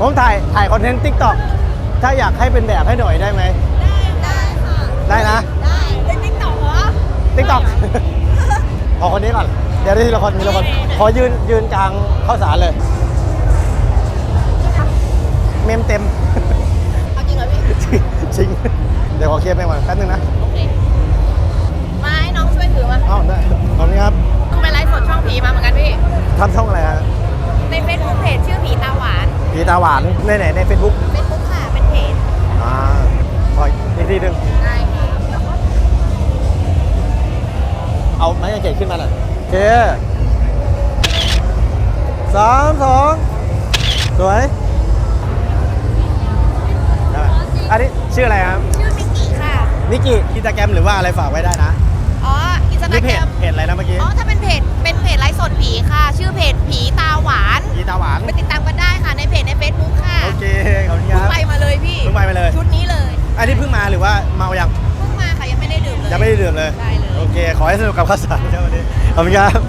ผมถ่ายถ่ายคอนเทนต์ทิกตอกถ้าอยากให้เป็นแบบให้หน่อยได้ไหม ได้ค่ะ ได้นะได้เป็นติ๊กต็อกเหรอทิกตอก ขอคนนี้ก่อน เดี๋ยวได้ทีละคนทีละคนขอยืนยืนกลางข้าวสารเลย เมมเต็ม เอาจริงเหรอพี่ จริง เดี๋ยวขอเคลียร์ไปก่อนแป๊บนึงนะโอเค มาให้น้องช่วยถือมาอ้าวได้ขอบคุณครับกูไปไลฟ์สดช่องผีมาเหมือนกันพี่ทำช่องอะไรฮะ หวานผีตาหวานในไหนในเฟซบุ๊กเฟซบุ๊กค่ะเป็นเพจอ่าขออีกทีหนึงได้ค่ะเอาไม้กางเขนขึ้นมาหน่อยโอเคสามสองสวยได้อันนี้ชื่ออะไรครับ ชื่อมิกกี้ค่ะ นิกิอินสตาแกรมหรือว่าอะไรฝากไว้ได้นะ อ๋ออินสตานี่แกเพรจมเพจอะไรนะเมื่อกี้ ในเพจในเฟซบุ๊กค่ะโอเคขอบคุณคเพิ่งรับไปมาเลยพี่เพิ่งไปมาเลย ชุดนี้เลยอันนี้เพิ่งมาหรือว่าเมายังเพิ่งมาค่ะยังไม่ได้ดื่มเลย ยังไม่ได้ดื่มเลย ได้เลย โอเค ขอให้สนุกกับข้าวสารครับวันนี้ ขอบคุณครับ